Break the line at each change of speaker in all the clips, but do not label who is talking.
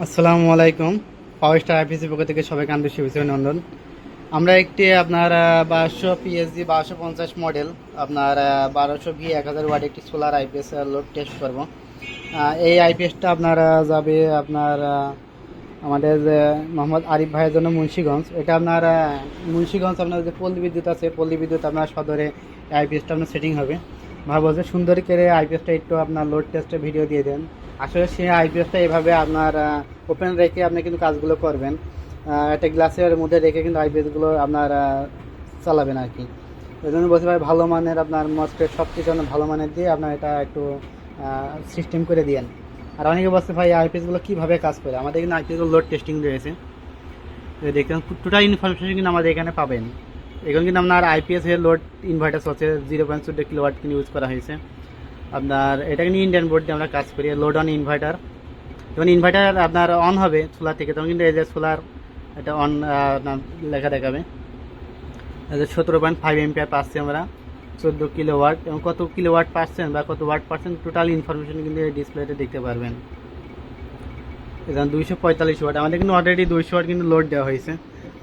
আসসালামু আলাইকুম। পাওয়ার star IPC পক্ষ থেকে সবাইকে আন্তরিক শুভেচ্ছা অভিনন্দন। আমরা একটি আপনার বারোশো পিএসজি বারোশো পঞ্চাশ মডেল আপনার বারোশো ভি এক হাজার ওয়াট একটি সোলার আইপিএস লোড টেস্ট করব। এই আইপিএসটা আপনার যাবে আপনার আমাদের যে মোহাম্মদ আরিফ ভাইয়ের জন্য মুন্সিগঞ্জ। এটা আপনার মুন্সিগঞ্জ আপনার যে পল্লী বিদ্যুৎ আছে, পল্লী বিদ্যুৎ আপনার সদরে আইপিএসটা আপনার সেটিং হবে। ভাবো যে সুন্দর করে আইপিএসটা একটু আপনার লোড টেস্টের ভিডিও দিয়ে দেন। আসলে সেই আইপিএসটা এভাবে আপনার ওপেন রেখে আপনি কিন্তু কাজগুলো করবেন। একটা গ্লাসের মধ্যে রেখে কিন্তু আইপিএসগুলো আপনার চালাবেন আর কি। ওই জন্য বলতে পারি ভালো মানের আপনার মসপেট সব কিছু আপনার ভালো মানের দিয়ে আপনার এটা একটু সিস্টেম করে দিয়েন। আর অনেকে বলছে ভাই আইপিএসগুলো কীভাবে কাজ করে? আমাদের এখানে আইপিএসগুলো লোড টেস্টিং রয়েছে। দেখুন টোটাল ইনফরমেশন কিন্তু আমাদের এখানে পাবেন। এখন কিন্তু আপনার আইপিএস এর লোড ইনভার্টার হচ্ছে জিরো পয়েন্ট চোদ্দ কিলোওয়াট কিন্তু ইউজ করা হয়েছে। আপনার এটা কিন্তু ইন্ডিয়ান বোর্ড দিয়ে আমরা কাজ করি লোড অন ইনভার্টার যখন ইনভার্টার আপনার অন হবে সোলার থেকে, তখন কিন্তু এই যে সোলার এটা অন লেখা দেখাবে। এই যে সতেরো পয়েন্ট ফাইভ এমপিআর পাচ্ছি আমরা, চোদ্দ কিলো ওয়াট এবং কত কিলো ওয়াট পাচ্ছেন বা কত ওয়াট পাচ্ছেন টোটাল ইনফরমেশন কিন্তু এই ডিসপ্লেতে দেখতে পারবেন। এখানে দুইশো পঁয়তাল্লিশ ওয়াট আমাদের কিন্তু অলরেডি দুইশো ওয়াট কিন্তু লোড দেওয়া হয়েছে।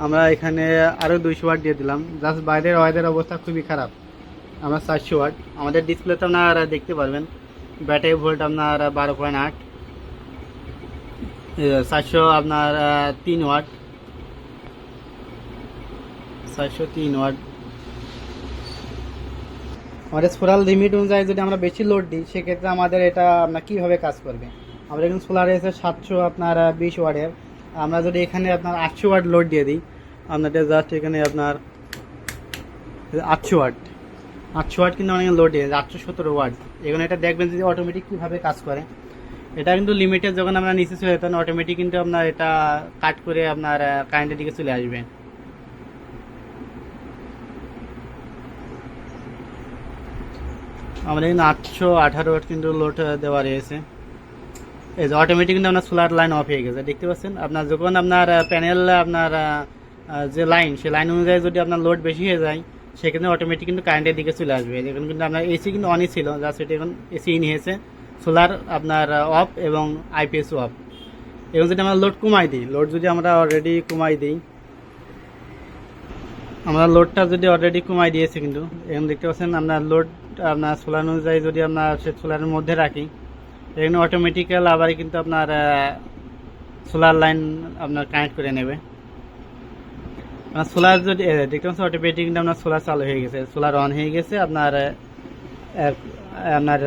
আমরা এখানে আরও দুইশো ওয়াট দিয়ে দিলাম জাস্ট বাইরের ওয়েদার অবস্থা খুবই খারাপ। আমরা চারশো ওয়াট। আমাদের ডিসপ্লেতে আপনারা দেখতে পারবেন ব্যাটারি ভোল্ট আপনার বারো পয়েন্ট আট চারশো আপনার তিন ওয়াট। চারশো তিন ওয়াট। আমাদের সোলার লিমিট অনুযায়ী যদি আমরা বেশি লোড দিই, সেক্ষেত্রে আমাদের এটা আপনার কীভাবে কাজ করবে? আমাদের এখানে সোলার এসে সাতশো আপনার বিশ ওয়াটের। আমরা যদি এখানে আপনার আটশো ওয়াট লোড দিয়ে দিই, আপনাদের জাস্ট এখানে আপনার, আটশো ওয়াট। আটশো ওয়াট কিন্তু অনেক লোডে আটশো সতেরো ওয়াট। এখানে এটা দেখবেন যদি অটোমেটিক কীভাবে কাজ করে। এটা কিন্তু লিমিটেড যখন আমরা নিচে চলে তখন অটোমেটিক কিন্তু আপনার এটা কাট করে আপনার কারেন্টের দিকে চলে আসবে। আমাদের কিন্তু আটশো আঠারো ওয়াট কিন্তু লোড দেওয়া রয়েছে। এই যে অটোমেটিক কিন্তু আপনার সোলার লাইন অফ হয়ে গেছে, দেখতে পাচ্ছেন? আপনার যখন আপনার প্যানেল আপনার যে লাইন সেই লাইন অনুযায়ী যদি আপনার লোড বেশি হয়ে যায় সেক্ষেত্রে অটোমেটিক কিন্তু কারেন্টের দিকে চলে আসবে। এখন কিন্তু আপনার এসি কিন্তু অনই ছিল যা সেটা এখন এসি ইন হয়েছে সোলার আপনার অফ এবং আইপিএস অফ এবং যদি আমরা লোড কমাই দিই লোড যদি আমরা অলরেডি কমাই দিই, আমরা লোডটা যদি অলরেডি কমাই দিয়েছি কিন্তু, এখন দেখতে পাচ্ছেন আপনার লোড আপনার সোলার অনুযায়ী যদি আমরা সে সোলারের মধ্যে রাখি, এখানে অটোমেটিক্যাল আবার কিন্তু আপনার সোলার লাইন আপনার কানেক্ট করে নেবে। সোলার যদি দেখতে পাচ্ছেন অটোমেটিক আপনার সোলার চালু হয়ে গেছে। সোলার অন হয়ে গেছে, আপনার আপনার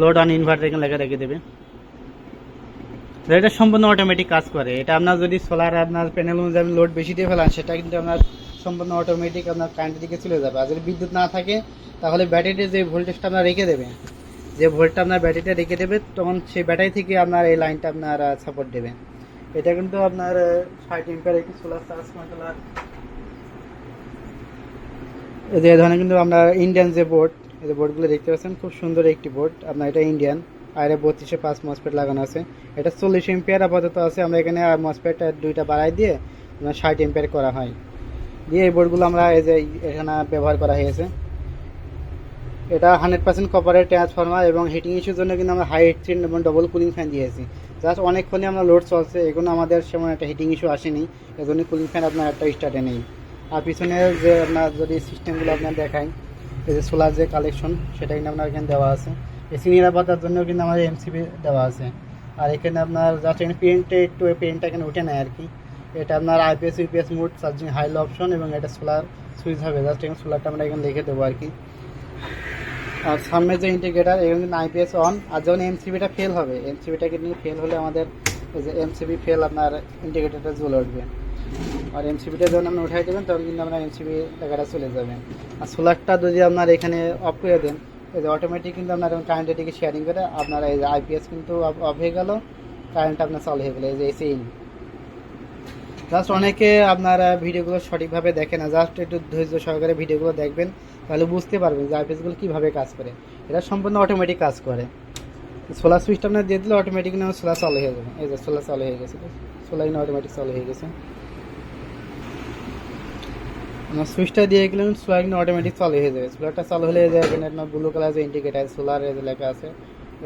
লোড অন ইনভার্টার এখানে লেখা রেখে দেবে। এটা সম্পূর্ণ অটোমেটিক কাজ করে। এটা আপনার যদি সোলার আপনার প্যানেল অনুযায়ী লোড বেশি দিয়ে ফেলান, সেটা কিন্তু আপনার সম্পূর্ণ অটোমেটিক আপনার কারেন্টের দিকে চলে যাবে। আর যদি বিদ্যুৎ না থাকে, তাহলে ব্যাটারিতে যে ভোল্টেজটা আপনার রেখে দেবে, যে ভোল্টটা আপনার ব্যাটারিটা রেখে দেবে, তখন সেই ব্যাটারি থেকে আপনার এই লাইনটা আপনার সাপোর্ট দেবে। এটা কিন্তু আপনার ষাট এম্পিয়ার একটি সোলার চার্জ কন্ট্রোলার এই যে ধরনের কিন্তু আমরা ইন্ডিয়ান যে বোর্ড এই যে বোর্ডগুলো দেখতে পাচ্ছেন, খুব সুন্দর একটি বোর্ড আপনার এটা ইন্ডিয়ান আর বত্রিশে পাঁচ মসপেট লাগানো আছে। এটা চল্লিশ এম্পিয়ার আপাতত আছে। আমরা এখানে মসপেট দুইটা বাড়াই দিয়ে আপনার ষাট এম্পিয়ার করা হয়। দিয়ে এই বোর্ডগুলো আমরা এই যে এখানে ব্যবহার করা হয়েছে। এটা হান্ড্রেড পার্সেন্ট কপারের ট্রান্সফরমার এবং হিটিং ইস্যুর জন্য কিন্তু আমরা হাই হিট এবং ডবল কুলিং ফ্যান দিয়েছি। জাস্ট অনেকক্ষণই আমরা লোড চলছে। এগুলো আমাদের সেমন একটা হিটিং ইস্যু আসেনি। এজন্য কুলিং ফ্যান আপনার একটা স্টার্টে নেই। আর পিছনে যে আপনার যদি সিস্টেমগুলো আপনার দেখায় এই যে সোলার যে কালেকশন সেটা কিন্তু আপনার এখানে দেওয়া আছে। এসি নিরাপত্তার জন্য কিন্তু আমাদের এমসিবি দেওয়া আছে। আর এখানে আপনার জাস্ট এখানে পেন্টে একটু পেন্টটা এখানে উঠে নেয় আর কি। এটা আপনার IPS UPS mode charging high option এবং এটা সোলার সুইচ হবে। জাস্ট এখানে সোলারটা আমরা এখানে লিখে দেবো আর কি। আর সামনে যে ইন্টিগ্রেটার এখানে কিন্তু আইপিএস অন আর যখন এমসিবিটা ফেল হবে এমসিবিটা কিন্তু ফেল হলে আমাদের এই যে এমসিবি ফেল আপনার ইন্টিগ্রেটারটা জ্বলে উঠবে। আর এমসিবিটা যখন আপনি উঠাই দেবেন, তখন কিন্তু আপনার এমসিবি লেখাটা চলে যাবে। আর সোলারটা যদি আপনার এখানে অফ করে দেন, এই যে অটোমেটিক কিন্তু আপনার কারেন্টের দিকে শেয়ারিং করে, আপনার এই যে আইপিএস কিন্তু অফ হয়ে গেল কারেন্ট আপনার চালু হয়ে গেলো, এই যে এসি ইন জাস্ট অনেকে আপনারা ভিডিওগুলো সঠিকভাবে দেখে না জাস্ট একটু ধৈর্য সহকারে ভিডিওগুলো দেখবেন, তাহলে বুঝতে পারবেন যে আইপিএসগুলো কীভাবে কাজ করে। এটা সম্পূর্ণ অটোমেটিক কাজ করে। সোলার সুইচটা আপনার দিয়ে দিলে অটোমেটিক সোলার চালু হয়ে যাবে। এই যে সোলার চালু হয়ে গেছে, সোলার অটোমেটিক চালু হয়ে গেছে। আপনার সুইচটা দিয়ে গেলে সোলার কিন্তু অটোমেটিক চালু হয়ে যাবে। সোলারটা চালু হলে এই যে এখানে আপনার ব্লু কালার যে ইন্ডিকেটার সোলার যে লেখা আছে,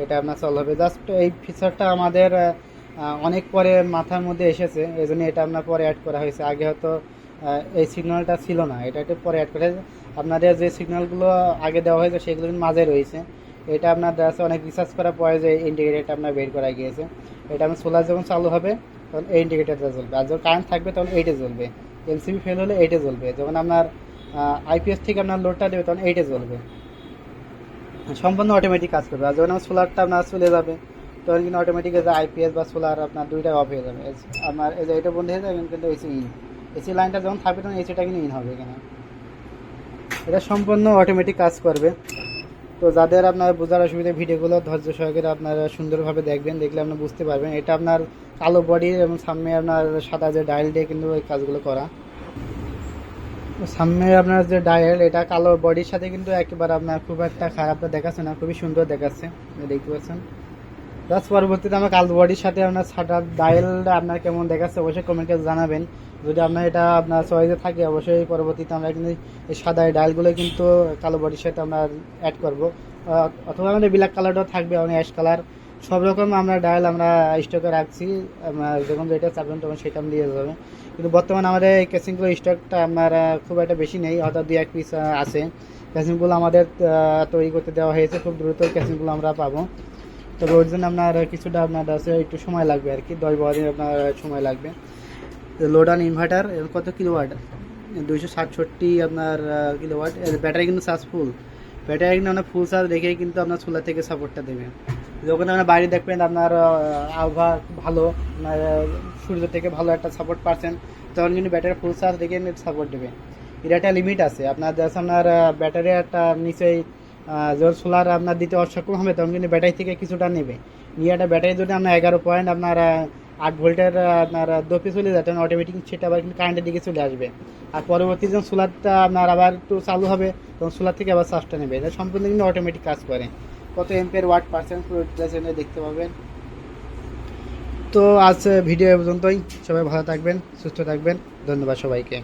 এটা আপনার চালু হবে। জাস্ট এই ফিচারটা আমাদের অনেক পরে মাথার মধ্যে এসেছে, এই জন্য এটা আপনার পরে অ্যাড করা হয়েছে। আগে হয়তো এই সিগন্যালটা ছিল না, এটা একটু পরে অ্যাড করা হয়েছে। আপনাদের যে সিগন্যালগুলো আগে দেওয়া হয়েছে, সেগুলো মাঝে রয়েছে। এটা আপনার দেখা অনেক রিসার্চ করার পরে যে ইন্ডিকেটারটা আপনার বের করা গিয়েছে। এটা আপনার সোলার যখন চালু হবে, তখন এই ইন্ডিকেটারটা জ্বলবে। আর যখন কারেন্ট থাকবে, তখন এইটা জ্বলবে। এলসিবি ফেল হলে এইটে জ্বলবে। যখন আপনার আইপিএস থেকে আপনার লোডটা দেবে তখন এইটে জ্বলবে। সম্পূর্ণ অটোমেটিক কাজ করবে। আর যখন আমার সোলারটা আপনার চলে যাবে, তখন কিন্তু অটোমেটিক যে আইপিএস বা সোলার আপনার দুইটাই অফ হয়ে যাবে। আপনার, এই যে এটা বন্ধ হয়ে যাবে, কিন্তু এসি ইন এসি লাইনটা যখন থাকবে, তখন এসিটা কিন্তু ইন হবে এখানে। এটা সম্পূর্ণ অটোমেটিক কাজ করবে। তো যাদের আপনার বোঝার অসুবিধা, ভিডিওগুলো ধৈর্য সহকারে আপনারা সুন্দরভাবে দেখবেন, দেখলে আপনি বুঝতে পারবেন। এটা আপনার কালো বডি এবং সামনে আপনার সাদা যে ডায়াল দিয়ে কিন্তু ওই কাজগুলো করা। সামনে আপনার যে ডায়াল এটা কালো বডির সাথে কিন্তু একেবারে আপনার খুব একটা খারাপ দেখাচ্ছে না, খুবই সুন্দর দেখাচ্ছে। দেখতে পাচ্ছেন? প্লাস পরবর্তীতে আমার কালো বডির সাথে আপনার সাদা ডায়ালটা আপনার কেমন দেখাচ্ছে অবশ্যই কমেন্টে জানাবেন। যদি আপনার এটা আপনার চয়েসে থাকে, অবশ্যই পরবর্তীতে আমরা কিন্তু এই সাদা ডায়ালগুলো কিন্তু কালো বডির সাথে আমরা অ্যাড করব। অথবা আমাদের ব্ল্যাক কালারটাও থাকবে, অনেক অ্যাশ কালার সব রকম আমরা ডায়াল আমরা স্টকে রাখছি। যখন যেটা চাপবেন তখন সেটা দিয়ে যাবে কিন্তু বর্তমানে আমাদের এই কেসিংগুলো স্টকটা আপনার খুব একটা বেশি নেই, অর্থাৎ দুই এক পিস আছে। কেসিংগুলো আমাদের তৈরি করতে দেওয়া হয়েছে, খুব দ্রুত কেসিংগুলো আমরা পাবো। তবে ওর জন্য আপনার কিছুটা আপনার আছে একটু সময় লাগবে আর কি। দশ বারো দিন আপনার সময় লাগবে। লোড অন ইনভার্টার কত কিলোওয়াট দুইশো ষাটষট্টি আপনার কিলোওয়াট ব্যাটারি কিন্তু চার্জ ফুল ব্যাটারি কিন্তু আপনার ফুল চার্জ রেখেই কিন্তু আপনার সোলার থেকে সাপোর্টটা দেবে। যখন আপনার বাইরে দেখবেন আপনার আবহাওয়া ভালো আপনার সূর্য থেকে ভালো একটা সাপোর্ট পাচ্ছেন তখন কিন্তু ব্যাটারি ফুল চার্জ রেখে সাপোর্ট দেবে। এর একটা লিমিট আছে। আপনার জাস্ট আপনার ব্যাটারি একটা আহ, যখন সোলার আপনার দিতে অসক্ষম হবে, তখন কিন্তু ব্যাটারি থেকে কিছুটা নেবে। নিয়ে একটা ব্যাটারি যদি আপনার এগারো পয়েন্ট আপনার আট ভোল্টের আপনার দপে চলে যায়, তখন অটোমেটিক সেটা আবার কিন্তু কারেন্টের দিকে চলে আসবে। আর পরবর্তী যখন সোলারটা আপনার আবার একটু চালু হবে, তখন সোলার থেকে আবার চার্জটা নেবে। এটা সম্পূর্ণ কিন্তু অটোমেটিক কাজ করে। কত এম্পের ওয়াট পার্সেন্ট দেখতে পাবেন। তো আজ ভিডিও পর্যন্তই। সবাই ভালো থাকবেন, সুস্থ থাকবেন। ধন্যবাদ সবাইকে।